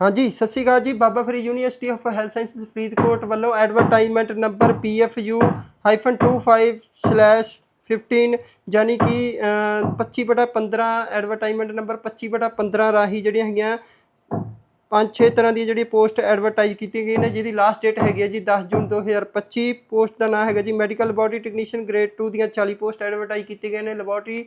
ਹਾਂਜੀ ਸਤਿ ਸ਼੍ਰੀ ਅਕਾਲ ਜੀ। Baba Farid university of health sciences Faridkot ਵੱਲੋਂ ਐਡਵਰਟਾਈਜ਼ਮੈਂਟ ਨੰਬਰ PFU-2/15 ਯਾਨੀ ਕਿ ਅਹ, 25 ਬਟਾ 15 ਐਡਵਰਟਾਈਜ਼ਮੈਂਟ ਨੰਬਰ 25 ਬਟਾ 15 ਰਾਹੀਂ ਜਿਹੜੀਆਂ ਹੈਗੀਆਂ ਪੰਜ ਛੇ ਤਰ੍ਹਾਂ ਦੀ ਜਿਹੜੀ ਪੋਸਟ ਐਡਵਰਟਾਈਜ਼ ਕੀਤੀ ਗਈ ਨੇ ਜਿਹਦੀ ਲਾਸਟ ਡੇਟ ਹੈਗੀ ਹੈ ਜੀ 10 ਜੂਨ 2025 ਪੋਸਟ ਦਾ ਨਾਮ ਹੈਗਾ ਜੀ ਮੈਡੀਕਲ ਲੈਬੋਰਟਰੀ ਟੈਕਨੀਸ਼ੀਅਨ ਗ੍ਰੇਡ 2 ਦੀਆਂ 40 ਪੋਸਟ ਐਡਵਰਟਾਈਜ਼ ਕੀਤੇ ਗਏ ਨੇ। ਲੈਬੋਰਟਰੀ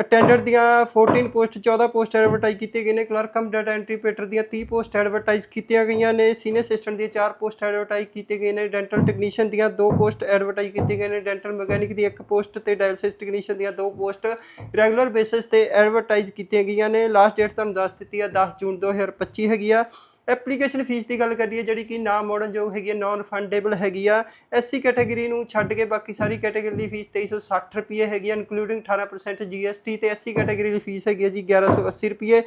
ਅਟੈਂਡੈਂਟ ਦੀਆਂ 14 ਪੋਸਟ 14 ਪੋਸਟ ਐਡਵਰਟਾਈਜ਼ ਕੀਤੇ ਗਏ ਨੇ। Clerk cum data entry operator ਦੀਆਂ 30 ਪੋਸਟ ਐਡਵਰਟਾਈਜ਼ ਕੀਤੀਆਂ ਗਈਆਂ ਨੇ। ਸੀਨੀਅਰ ਅਸਿਸਟੈਂਟ ਦੀਆਂ 4 ਪੋਸਟ ਐਡਵਰਟਾਈਜ਼ ਕੀਤੇ ਗਏ ਨੇ। ਡੈਂਟਲ ਟੈਕਨੀਸ਼ੀਅਨ ਦੀਆਂ 2 ਪੋਸਟ ਐਡਵਰਟਾਈਜ਼ ਕੀਤੇ ਗਏ ਨੇ। ਡੈਂਟਲ ਮਕੈਨਿਕ ਦੀ 1 ਪੋਸਟ ਤੇ ਡਾਇਲਸਿਸ ਟੈਕਨੀਸ਼ੀਅਨ ਦੀਆਂ 2 ਪੋਸਟ ਰੈਗੂਲਰ ਬੇਸਿਸ ਤੇ ਐਡਵਰਟਾਈਜ਼ ਕੀਤੀਆਂ ਗਈਆਂ ਨੇ। ਲਾਸਟ ਡੇਟ ਤੁਹਾਨੂੰ ਦੱਸ ਦਿੱਤੀ ਆ 10 ਜੂਨ 2025 ਹੈਗੀ ਆ। ਐਪਲੀਕੇਸ਼ਨ ਫੀਸ ਦੀ ਗੱਲ ਕਰੀਏ, ਜਿਹੜੀ ਕਿ ਨਾ ਮੋੜਨ ਯੋਗ ਹੈਗੀ ਹੈ ਨਾਨ ਫੰਡੇਬਲ ਹੈਗੀ ਆ ਐਸਸੀ ਕੈਟਾਗਰੀ ਨੂੰ ਛੱਡ ਕੇ ਬਾਕੀ ਸਾਰੀ ਕੈਟਾਗਰੀ ਦੀ ਫੀਸ 2360 ਰੁਪਏ ਹੈਗੀ ਆ ਇਨਕਲੂਡਿੰਗ 18% GST ਤੇ ਐਸਸੀ ਕੈਟਾਗਰੀ ਦੀ ਫੀਸ ਹੈਗੀ ਹੈ ਜੀ 1180 ਰੁਪਏ।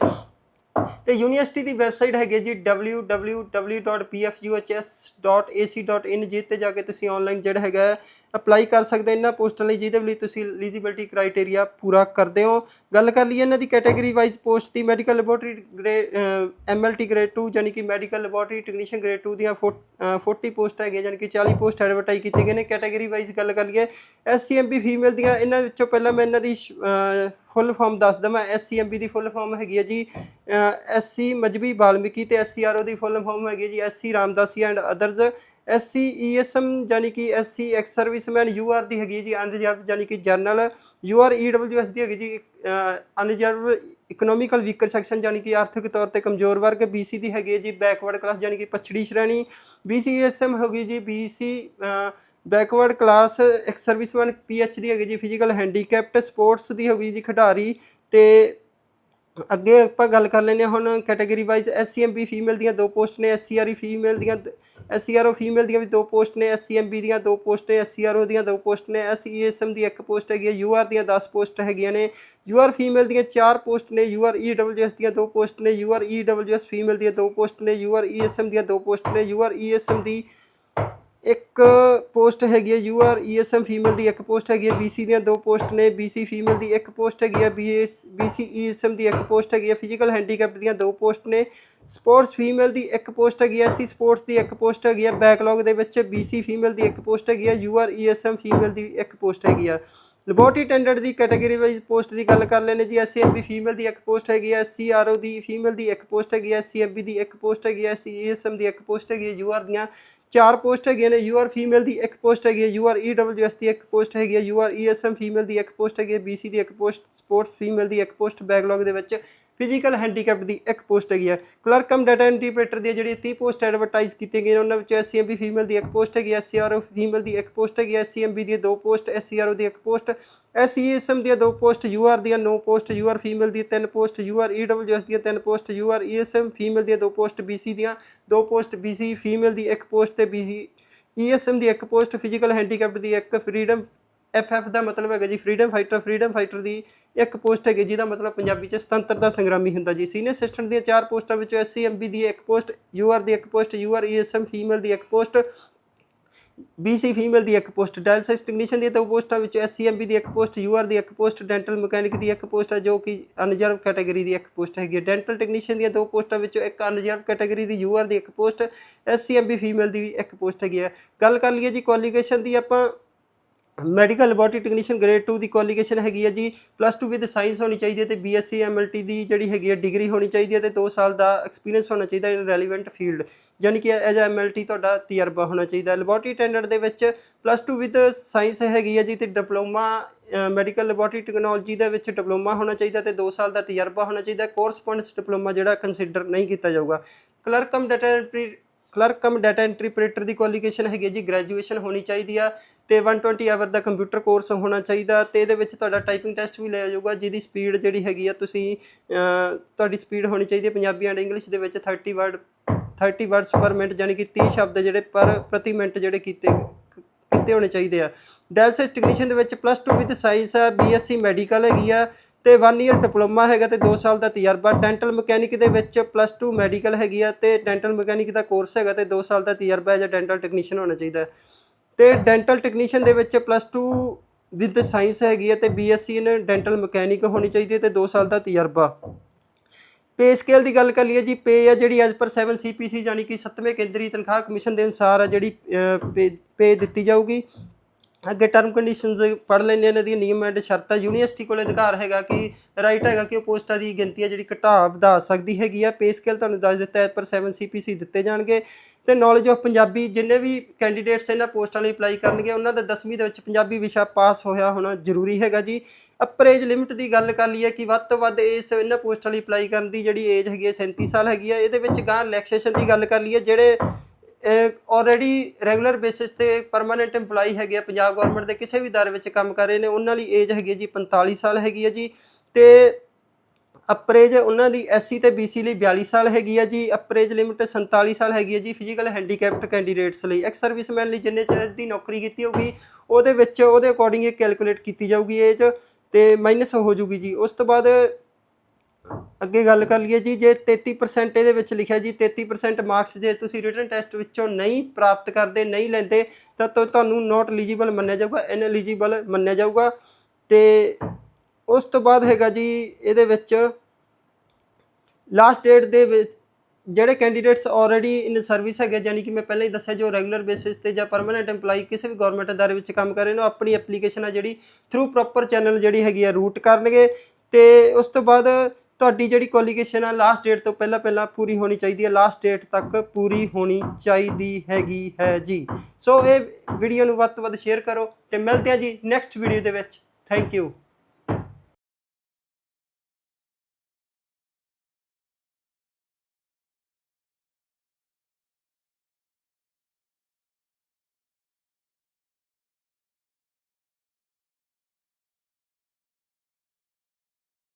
ਤੇ ਯੂਨੀਵਰਸਿਟੀ ਦੀ ਵੈਬਸਾਈਟ ਹੈਗੀ ਹੈ ਜੀ www.pfuhs.ac.in ਜਿਸ ਤੇ ਜਾ ਕੇ ਤੁਸੀਂ ਆਨਲਾਈਨ ਜਿਹੜਾ ਹੈਗਾ ਅਪਲਾਈ ਕਰ ਸਕਦੇ ਹੋ ਇਹਨਾਂ ਪੋਸਟਾਂ ਲਈ, ਜਿਹਦੇ ਲਈ ਤੁਸੀਂ ਐਲੀਜੀਬਿਲਟੀ ਕ੍ਰਾਈਟੇਰੀਆ ਪੂਰਾ ਕਰਦੇ ਹੋ। ਗੱਲ ਕਰ ਲਈਏ ਇਹਨਾਂ ਦੀ ਕੈਟਾਗਰੀ ਵਾਈਜ਼ ਪੋਸਟ ਦੀ medical laboratory grade MLT grade 2 ਯਾਨੀ ਕਿ ਮੈਡੀਕਲ ਲੈਬੋਰਟਰੀ ਟੈਕਨੀਸ਼ੀਅਨ ਗ੍ਰੇਡ 2 ਦੀਆਂ 40 ਪੋਸਟ ਹੈਗੀਆਂ ਯਾਨੀ ਕਿ 40 ਪੋਸਟ ਐਡਵਰਟਾਈਜ਼ ਕੀਤੇ ਗਏ ਨੇ। ਕੈਟਾਗਰੀ ਵਾਈਜ਼ ਗੱਲ ਕਰ ਲਈਏ ਐਸਸੀਐਮਬੀ ਫੀਮੇਲ ਦੀਆਂ, ਇਹਨਾਂ ਵਿੱਚੋਂ ਪਹਿਲਾਂ ਮੈਂ ਇਹਨਾਂ ਦੀ ਫੁੱਲ ਫਾਰਮ ਦੱਸ ਦਵਾਂ। ਐਸਸੀਐਮਬੀ ਦੀ ਫੁੱਲ ਫਾਰਮ ਹੈਗੀ ਹੈ ਜੀ ਐਸਸੀ ਮਜਬੀ ਬਾਲਮੀਕੀ ਤੇ ਐਸਸੀਆਰਓ ਦੀ ਫੁੱਲ ਫਾਰਮ ਹੈਗੀ ਹੈ ਜੀ SC Ramdasi and others SC ESM ਯਾਨੀ ਕਿ ਐਸਸੀ ਐਕਸ ਸਰਵਿਸਮੈਨ ਯੂਆਰ ਦੀ ਹੈਗੀ ਜੀ, ਅਨਰਿਜ਼ਰਵ ਯਾਨੀ ਕਿ ਜਰਨਲ। ਯੂਆਰ ਈਡਬਲਯੂਐਸ ਦੀ ਹੈਗੀ ਜੀ ਅਨਰਿਜ਼ਰਵ ਇਕਨੋਮਿਕਲ ਵੀਕਰ ਸੈਕਸ਼ਨ ਯਾਨੀ ਕਿ ਆਰਥਿਕ ਤੌਰ ਤੇ ਕਮਜ਼ੋਰ ਵਰਗ। ਬੀਸੀ ਦੀ ਹੈਗੀ ਹੈ ਜੀ ਬੈਕਵਰਡ ਕਲਾਸ ਯਾਨੀ ਕਿ ਪਛੜੀ ਸ਼੍ਰੇਣੀ। ਬੀਸੀਐਸਐਮ ਹੋਗੀ ਜੀ BC backward class ex serviceman PH ਦੀ ਹੈਗੀ ਜੀ ਫਿਜ਼ੀਕਲ ਹੈਂਡੀਕੈਪਟ ਸਪੋਰਟਸ ਦੀ ਹੋਗੀ ਜੀ, ਖਿਡਾਰੀ। ਤੇ ਅੱਗੇ ਆਪਾਂ ਗੱਲ ਕਰ ਲੈਂਦੇ ਹਾਂ ਹੁਣ ਕੈਟਾਗਰੀ ਵਾਈਜ਼ ਐਸਸੀਐਮਬੀ ਫੀਮੇਲ ਦੀਆਂ ਦੋ ਪੋਸਟ ਨੇ ਐਸਸੀਆਰਈ ਫੀਮੇਲ ਦੀਆਂ ਐਸਸੀਆਰਓ ਫੀਮੇਲ ਦੀਆਂ ਵੀ ਦੋ ਪੋਸਟ ਨੇ ਐਸਸੀਐਮਬੀ ਦੀਆਂ ਦੋ ਪੋਸਟ ਨੇ ਐਸਸੀਆਰਓ ਦੀਆਂ ਦੋ ਪੋਸਟ ਨੇ ਐਸਈਐਸਐਮ ਦੀ ਇੱਕ ਪੋਸਟ ਹੈਗੀ ਹੈ ਯੂਆਰ ਦੀਆਂ 10 ਪੋਸਟ ਹੈਗੀਆਂ ਨੇ। ਯੂਆਰ ਫੀਮੇਲ ਦੀਆਂ ਚਾਰ ਪੋਸਟ ਨੇ ਯੂਆਰ ਈਡਬਲਯੂਐਸ ਦੀਆਂ ਦੋ ਪੋਸਟ ਨੇ ਯੂਆਰ ਈਡਬਲਯੂਐਸ ਫੀਮੇਲ ਦੀਆਂ ਦੋ ਪੋਸਟ ਨੇ ਯੂਆਰ ਈਐਸਐਮ ਦੀਆਂ ਦੋ ਪੋਸਟ ਨੇ ਯੂਆਰ ਈਐਸਐਮ ਦੀ ਇੱਕ ਪੋਸਟ ਹੈਗੀ ਹੈ ਯੂਆਰ ਈਐਸਐਮ ਫੀਮੇਲ ਦੀ ਇੱਕ ਪੋਸਟ ਹੈਗੀ ਹੈ ਬੀਸੀ ਦੀਆਂ ਦੋ ਪੋਸਟ ਨੇ ਬੀਸੀ ਫੀਮੇਲ ਦੀ ਇੱਕ ਪੋਸਟ ਹੈਗੀ ਹੈ ਬੀਐਸ ਬੀਸੀ ਈਐਸਐਮ ਦੀ ਇੱਕ ਪੋਸਟ ਹੈਗੀ ਹੈ ਫਿਜ਼ੀਕਲ ਹੈਂਡੀਕੈਪਟ ਦੀਆਂ ਦੋ ਪੋਸਟ ਨੇ ਸਪੋਰਟਸ ਫੀਮੇਲ ਦੀ ਇੱਕ ਪੋਸਟ ਹੈਗੀ ਹੈ ਸੀ ਸਪੋਰਟਸ ਦੀ ਇੱਕ ਪੋਸਟ ਹੈਗੀ ਹੈ ਬੈਕਲੌਗ ਦੇ ਵਿੱਚ ਬੀਸੀ ਫੀਮੇਲ ਦੀ ਇੱਕ ਪੋਸਟ ਹੈਗੀ ਹੈ ਯੂਆਰ ਈਐਸਐਮ ਫੀਮੇਲ ਦੀ ਇੱਕ ਪੋਸਟ ਹੈਗੀ ਆ ਲੈਬੋਰਟਰੀ ਟੈਂਡਰ ਦੀ ਕੈਟਾਗਰੀ ਵਾਈਜ਼ ਪੋਸਟ ਦੀ ਗੱਲ ਕਰ ਲੈਣੇ ਜੀ ਐਸਸੀਐਮਬੀ ਫੀਮੇਲ ਦੀ ਇੱਕ ਪੋਸਟ ਹੈਗੀ ਹੈ ਸੀਆਰਓ ਦੀ ਫੀਮੇਲ ਦੀ ਇੱਕ ਪੋਸਟ ਹੈਗੀ ਹੈ ਸੀਐਮਬੀ ਦੀ ਇੱਕ ਪੋਸਟ ਹੈਗੀ ਹੈ ਸੀਐਸਐਮ ਦੀ ਇੱਕ ਪੋਸਟ ਹੈਗੀ ਹੈ ਯੂਆਰ ਦੀਆਂ ਚਾਰ ਪੋਸਟ ਹੈਗੀਆਂ ਨੇ ਯੂਆਰ ਫੀਮੇਲ ਦੀ ਇੱਕ ਪੋਸਟ ਹੈਗੀ ਹੈ ਯੂਆਰ ਈਡਬਲਯੂਐਸ ਦੀ ਇੱਕ ਪੋਸਟ ਹੈਗੀ ਹੈ ਯੂਆਰ ਈਐਸਐਮ ਫੀਮੇਲ ਦੀ ਇੱਕ ਪੋਸਟ ਹੈਗੀ ਹੈ ਬੀਸੀ ਦੀ ਇੱਕ ਪੋਸਟ ਸਪੋਰਟਸ ਫੀਮੇਲ ਦੀ ਇੱਕ ਪੋਸਟ ਬੈਕਲੌਗ ਦੇ ਵਿੱਚ ਫਿਜ਼ੀਕਲ ਹੈਂਡੀਕੈਪ ਦੀ ਇੱਕ ਪੋਸਟ ਹੈਗੀ ਹੈ clerk cum data entry operator ਦੀ ਜਿਹੜੀ 30 ਪੋਸਟ ਐਡਵਰਟਾਈਜ਼ ਕੀਤੀਆਂ ਗਈਆਂ ਉਹਨਾਂ ਵਿੱਚ ਐਸਸੀਐਮਬੀ ਫੀਮੇਲ ਦੀ ਇੱਕ ਪੋਸਟ ਹੈਗੀ ਐਸਸੀਆਰਓ ਫੀਮੇਲ ਦੀ ਇੱਕ ਪੋਸਟ ਹੈਗੀ ਐਸਸੀਐਮਬੀ ਦੀ ਦੋ ਪੋਸਟ ਐਸਸੀਆਰਓ ਦੀ ਇੱਕ ਪੋਸਟ ਐਸਈਐਸਐਮ ਦੀਆਂ ਦੋ ਪੋਸਟ ਯੂਆਰ ਦੀਆਂ ਨੌ ਪੋਸਟ ਯੂਆਰ ਫੀਮੇਲ ਦੀ ਤਿੰਨ ਪੋਸਟ ਯੂਆਰ ਈਡਬਲਯੂਐਸ ਦੀਆਂ ਤਿੰਨ ਪੋਸਟ ਯੂਆਰ ਈਐਸਐਮ ਫੀਮੇਲ ਦੀਆਂ ਦੋ ਪੋਸਟ ਬੀਸੀ ਦੀਆਂ ਦੋ ਪੋਸਟ ਬੀਸੀ ਫੀਮੇਲ ਦੀ ਇੱਕ ਪੋਸਟ ਤੇ ਬੀਸੀ ਈਐਸਐਮ ਦੀ ਇੱਕ ਪੋਸਟ ਫਿਜ਼ੀਕਲ ਹੈਂਡੀਕੈਪਟ ਦੀ ਇੱਕ ਫਰੀडम ਐਫਐਫ ਦਾ ਮਤਲਬ ਹੈਗਾ ਜੀ ਫਰੀडम ਫਾਈਟਰ ਫਰੀडम ਫਾਈਟਰ ਦੀ ਇੱਕ ਪੋਸਟ ਹੈਗੀ ਜਿਹਦਾ ਮਤਲਬ ਪੰਜਾਬੀ ਚ ਸੁਤੰਤਰਤਾ ਸੰਗਰਾਮੀ ਹੁੰਦਾ ਜੀ ਸੀਨੀਅਰ ਅਸਿਸਟੈਂਟ ਦੀਆਂ ਚਾਰ ਪੋਸਟਾਂ ਵਿੱਚੋਂ ਐਸਸੀਐਮਬੀ ਦੀ ਇੱਕ ਪੋਸਟ ਯੂ ਆਰ ਦੀ ਇੱਕ post U R E UR ESM female ਦੀ ਇੱਕ ਪੋਸਟ ਬੀ ਸੀ ਫੀਮੇਲ ਦੀ ਇੱਕ ਪੋਸਟ ਡਾਇਲਸਿਸ ਟੈਕਨੀਸ਼ੀਅਨ ਦੀ ਦੋ ਪੋਸਟਾਂ ਵਿੱਚੋਂ ਐੱਸ ਸੀ ਵਿੱਚ ਬੀ ਦੀ ਇੱਕ ਪੋਸਟ ਯੂ ਆਰ ਦੀ ਇੱਕ ਪੋਸਟ ਡੈਂਟਲ ਮਕੈਨਿਕ ਦੀ ਇੱਕ ਪੋਸਟ ਹੈ ਜੋ ਕਿ ਅਨਰਿਜ਼ਰਵ ਕੈਟਾਗਰੀ ਦੀ ਇੱਕ ਪੋਸਟ ਹੈਗੀ ਹੈ ਡੈਂਟਲ ਟੈਕਨੀਸ਼ੀਅਨ ਦੀਆਂ ਦੋ ਪੋਸਟਾਂ ਵਿੱਚੋਂ ਇੱਕ ਅਨਰਿਜ਼ਰਵ ਕੈਟਾਗਰੀ ਦੀ ਯੂ ਆਰ ਦੀ ਇੱਕ ਪੋਸਟ SCMB ਫੀਮੇਲ ਦੀ ਇੱਕ ਪੋਸਟ ਹੈਗੀ ਹੈ ਗੱਲ ਕਰ ਲਈਏ ਜੀ ਕੁਆਲੀਫਿਕੇਸ਼ਨ ਦੀ ਆਪਾਂ ਮੈਡੀਕਲ ਲੈਬੋਰਟਰੀ ਟੈਕਨੀਸ਼ੀਅਨ ਗ੍ਰੇਡ 2 ਦੀ ਕੁਆਲੀਫਿਕੇਸ਼ਨ ਹੈਗੀ ਹੈ ਜੀ ਪਲੱਸ 2 ਵਿਦ ਸਾਇੰਸ ਹੋਣੀ ਚਾਹੀਦੀ ਹੈ ਤੇ ਬੀਐਸਸੀ ਐਮਐਲਟੀ ਦੀ ਜਿਹੜੀ ਹੈਗੀ ਹੈ ਡਿਗਰੀ ਹੋਣੀ ਚਾਹੀਦੀ ਹੈ ਤੇ 2 ਸਾਲ ਦਾ ਐਕਸਪੀਰੀਅੰਸ ਹੋਣਾ ਚਾਹੀਦਾ ਇਨ ਰੈਲੇਵੈਂਟ ਫੀਲਡ ਯਾਨੀ ਕਿ ਐਜ਼ ਐਮਐਲਟੀ ਤੁਹਾਡਾ ਤਜਰਬਾ ਹੋਣਾ ਚਾਹੀਦਾ। ਲੈਬੋਰਟਰੀ ਅਟੈਂਡੈਂਟ ਦੇ ਵਿੱਚ ਪਲੱਸ 2 ਵਿਦ ਸਾਇੰਸ ਹੈਗੀ ਹੈ ਜੀ ਤੇ ਡਿਪਲੋਮਾ ਮੈਡੀਕਲ ਲੈਬੋਰਟਰੀ ਟੈਕਨੋਲੋਜੀ ਦੇ ਵਿੱਚ ਡਿਪਲੋਮਾ ਹੋਣਾ ਚਾਹੀਦਾ ਤੇ 2 ਸਾਲ ਦਾ ਤਜਰਬਾ ਹੋਣਾ ਚਾਹੀਦਾ। ਕੋਰਸ ਪੁਆਇੰਟਸ ਡਿਪਲੋਮਾ ਜਿਹੜਾ ਕੰਸੀਡਰ ਨਹੀਂ ਕੀਤਾ ਜਾਊਗਾ। Clerk cum data entry clerk cum data entry ਦੀ ਕੁਆਲੀਫਿਕੇਸ਼ਨ ਹੈਗੀ ਹੈ ਜੀ ਗ੍ਰੈਜੂਏਸ਼ਨ ਹੋਣੀ ਚਾਹੀਦੀ ਆ। ਤੇ 120 ਆਵਰ ਦਾ ਕੰਪਿਊਟਰ ਕੋਰਸ ਹੋਣਾ ਚਾਹੀਦਾ ਤੇ ਇਹਦੇ ਵਿੱਚ ਤੁਹਾਡਾ ਟਾਈਪਿੰਗ ਟੈਸਟ ਵੀ ਲਿਆ ਜਾਊਗਾ, ਜਿਹਦੀ ਸਪੀਡ ਜਿਹੜੀ ਹੈਗੀ ਆ ਤੁਸੀਂ ਤੁਹਾਡੀ ਸਪੀਡ ਹੋਣੀ ਚਾਹੀਦੀ ਹੈ ਪੰਜਾਬੀ ਐਂਡ ਇੰਗਲਿਸ਼ ਦੇ ਵਿੱਚ 30 ਵਰਡ 30 ਵਰਡਸ ਪਰ ਮਿੰਟ ਯਾਨੀ ਕਿ 30 ਸ਼ਬਦ ਜਿਹੜੇ ਪਰ ਪ੍ਰਤੀ ਮਿੰਟ ਜਿਹੜੇ ਕੀਤੇ ਕੀਤੇ ਹੋਣੇ ਚਾਹੀਦੇ ਆ। ਡੈਲਸਿਸ ਟੈਕਨੀਸ਼ੀਅਨ ਦੇ ਵਿੱਚ ਪਲੱਸ 2 ਵਿਦ ਸਾਇੰਸ ਆ ਬੀਐਸਸੀ ਮੈਡੀਕਲ ਹੈਗੀ ਆ ਤੇ 1 ਇਅਰ ਡਿਪਲੋਮਾ ਹੈਗਾ ਤੇ 2 ਸਾਲ ਦਾ ਤਜਰਬਾ। ਡੈਂਟਲ ਮਕੈਨਿਕ ਦੇ ਵਿੱਚ ਪਲੱਸ 2 ਮੈਡੀਕਲ ਹੈਗੀ ਆ ਤੇ ਡੈਂਟਲ ਮਕੈਨਿਕ ਦਾ ਕੋਰਸ ਹੈਗਾ ਤੇ 2 ਸਾਲ ਦਾ ਤਜਰਬਾ ਹੈ ਜਾਂ ਡੈਂਟਲ ਟੈਕਨੀਸ਼ੀਅਨ ਹੋਣਾ ਚਾਹੀਦਾ ਤੇ ਡੈਂਟਲ ਟੈਕਨੀਸ਼ੀਅਨ ਦੇ ਵਿੱਚ ਪਲੱਸ 2 ਵਿਦ ਸਾਇੰਸ ਹੈਗੀ ਹੈ ਤੇ ਬੀਐਸਸੀ ਇਨ ਡੈਂਟਲ ਮਕੈਨਿਕ ਹੋਣੀ ਚਾਹੀਦੀ ਹੈ ਤੇ 2 ਸਾਲ ਦਾ ਤਜਰਬਾ। ਪੇ ਸਕੇਲ ਦੀ ਗੱਲ ਕਰ ਲਈਏ ਜੀ ਪੇ ਆ ਜਿਹੜੀ ਐਜ਼ ਪਰ 7 ਸੀਪੀਸੀ ਯਾਨੀ ਕਿ 7ਵੇਂ ਕੇਂਦਰੀ ਤਨਖਾਹ ਕਮਿਸ਼ਨ ਦੇ ਅਨੁਸਾਰ ਆ ਜਿਹੜੀ ਪੇ ਦਿੱਤੀ ਜਾਊਗੀ। ਅੱਗੇ ਟਰਮ ਕੰਡੀਸ਼ਨਸ ਪੜ ਲੈਣੇ ਇਹਨਾਂ ਦੀਆਂ ਨਿਯਮ ਐਂਡ ਸ਼ਰਤਾਂ। ਯੂਨੀਵਰਸਿਟੀ ਕੋਲ ਅਧਿਕਾਰ ਹੈਗਾ ਕਿ ਰਾਈਟ ਹੈਗਾ ਕਿ ਉਹ ਪੋਸਟਾਂ ਦੀ ਗਿਣਤੀ ਹੈ ਜਿਹੜੀ ਘਟਾ ਵਧਾ ਸਕਦੀ ਹੈਗੀ ਆ। ਪੇ ਸਕੇਲ ਤੁਹਾਨੂੰ ਦੱਸ ਦਿੱਤਾ ਹੈ ਪਰ 7 ਸੀਪੀਸੀ ਦਿੱਤੇ ਜਾਣਗੇ। ਤੇ ਨੌਲੇਜ ਆਫ ਪੰਜਾਬੀ ਜਿੰਨੇ ਵੀ ਕੈਂਡੀਡੇਟਸ ਇਹਨਾਂ ਪੋਸਟਾਂ ਲਈ ਅਪਲਾਈ ਕਰਨਗੇ, ਉਹਨਾਂ ਦਾ 10ਵੀਂ ਦੇ ਵਿੱਚ ਪੰਜਾਬੀ ਵਿਸ਼ਾ ਪਾਸ ਹੋਇਆ ਹੋਣਾ ਜ਼ਰੂਰੀ ਹੈਗਾ ਜੀ। ਅਪਰ ਏਜ ਲਿਮਿਟ ਦੀ ਗੱਲ ਕਰ ਲਈਏ ਕਿ ਵੱਧ ਤੋਂ ਵੱਧ ਇਸ ਇਹਨਾਂ ਪੋਸਟਾਂ ਲਈ ਅਪਲਾਈ ਕਰਨ ਦੀ ਜਿਹੜੀ ਏਜ ਹੈਗੀ ਹੈ 37 ਸਾਲ ਹੈਗੀ ਹੈ। ਇਹਦੇ ਵਿੱਚ ਗਾਂ ਰਿਲੈਕਸੇਸ਼ਨ ਦੀ ਗੱਲ ਕਰ ਲਈਏ, ਜਿਹੜੇ ਆਲਰੇਡੀ ਰੈਗੂਲਰ ਬੇਸਿਸ ਤੇ ਪਰਮਾਨੈਂਟ EMPLOYE ਹੈਗੇ ਆ, ਪੰਜਾਬ ਗਵਰਨਮੈਂਟ ਦੇ ਕਿਸੇ ਵੀ ਦਰ ਵਿੱਚ ਕੰਮ ਕਰ ਰਹੇ ਨੇ, ਉਹਨਾਂ ਲਈ ਏਜ ਹੈਗੀ ਹੈ ਜੀ 45 ਸਾਲ ਹੈਗੀ ਹੈ ਜੀ। ਤੇ ਅਪਰੇਜ ਉਹਨਾਂ ਦੀ ਐਸਸੀ ਤੇ ਬੀਸੀ ਲਈ 42 ਸਾਲ ਹੈਗੀ ਹੈ ਜੀ, ਅਪਰੇਜ ਲਿਮਿਟ 47 ਸਾਲ ਹੈਗੀ ਹੈ ਜੀ ਫਿਜ਼ੀਕਲ ਹੈਂਡੀਕੈਪਟ ਕੈਂਡੀਡੇਟਸ ਲਈ। ਐਕਸ ਸਰਵਿਸਮੈਨ ਲਈ ਜਿੰਨੇ ਚਿਰ ਦੀ ਨੌਕਰੀ ਕੀਤੀ ਹੋਊਗੀ, ਉਹਦੇ ਵਿੱਚ ਉਹਦੇ ਅਕੋਰਡਿੰਗ ਇਹ ਕੈਲਕੂਲੇਟ ਕੀਤੀ ਜਾਊਗੀ ਏਜ ਤੇ ਮਾਈਨਸ ਹੋ ਜੂਗੀ ਜੀ। ਉਸ ਤੋਂ ਬਾਅਦ ਅੱਗੇ ਗੱਲ ਕਰ ਲਈਏ ਜੀ, ਜੇ 33% ਇਹਦੇ ਵਿੱਚ ਲਿਖਿਆ ਜੀ 33% ਮਾਰਕਸ ਜੇ ਤੁਸੀਂ ਰਿਟਨ ਟੈਸਟ ਵਿੱਚੋਂ ਨਹੀਂ ਪ੍ਰਾਪਤ ਕਰਦੇ, ਨਹੀਂ ਲੈਂਦੇ, ਤਾਂ ਤੁਹਾਨੂੰ ਨਾਟ ਐਲੀਜੀਬਲ ਮੰਨਿਆ ਜਾਊਗਾ ਇਨਐਲੀਜੀਬਲ ਮੰਨਿਆ ਜਾਊਗਾ ਤੇ ਉਸ ਤੋਂ ਬਾਅਦ ਹੈਗਾ ਜੀ ਇਹਦੇ ਵਿੱਚ ਲਾਸਟ ਡੇਟ ਦੇ ਵਿੱਚ ਜਿਹੜੇ ਕੈਂਡੀਡੇਟਸ ਆਲਰੇਡੀ ਇਨ ਸਰਵਿਸ ਹੈਗੇ ਯਾਨੀ ਕਿ ਮੈਂ ਪਹਿਲਾਂ ਹੀ ਦੱਸਿਆ, ਜੋ ਰੈਗੂਲਰ ਬੇਸਿਸ ਤੇ ਜਾਂ ਪਰਮਨੈਂਟ EMPLOYE ਕਿਸੇ ਵੀ ਗਵਰਨਮੈਂਟ ਅਦਾਰੇ ਵਿੱਚ ਕੰਮ ਕਰ ਰਹੇ ਨੇ, ਉਹ ਆਪਣੀ ਐਪਲੀਕੇਸ਼ਨ ਆ ਜਿਹੜੀ ਥਰੂ ਪ੍ਰੋਪਰ ਚੈਨਲ ਜਿਹੜੀ ਹੈਗੀ ਆ ਰੂਟ ਕਰਨਗੇ ਤੇ ਉਸ ਤੋਂ ਬਾਅਦ ਤੁਹਾਡੀ ਜਿਹੜੀ ਕੁਆਲੀਫਿਕੇਸ਼ਨ ਆ ਲਾਸਟ ਡੇਟ ਤੋਂ ਪਹਿਲਾਂ ਪਹਿਲਾਂ ਪੂਰੀ ਹੋਣੀ ਚਾਹੀਦੀ ਹੈ ਲਾਸਟ ਡੇਟ ਤੱਕ ਪੂਰੀ ਹੋਣੀ ਚਾਹੀਦੀ ਹੈਗੀ ਹੈ ਜੀ। ਸੋ ਇਹ ਵੀਡੀਓ ਨੂੰ ਵੱਧ ਤੋਂ ਵੱਧ ਸ਼ੇਅਰ ਕਰੋ ਤੇ ਮਿਲਦੇ ਹਾਂ ਜੀ ਨੈਕਸਟ ਵੀਡੀਓ ਦੇ ਵਿੱਚ। Thank you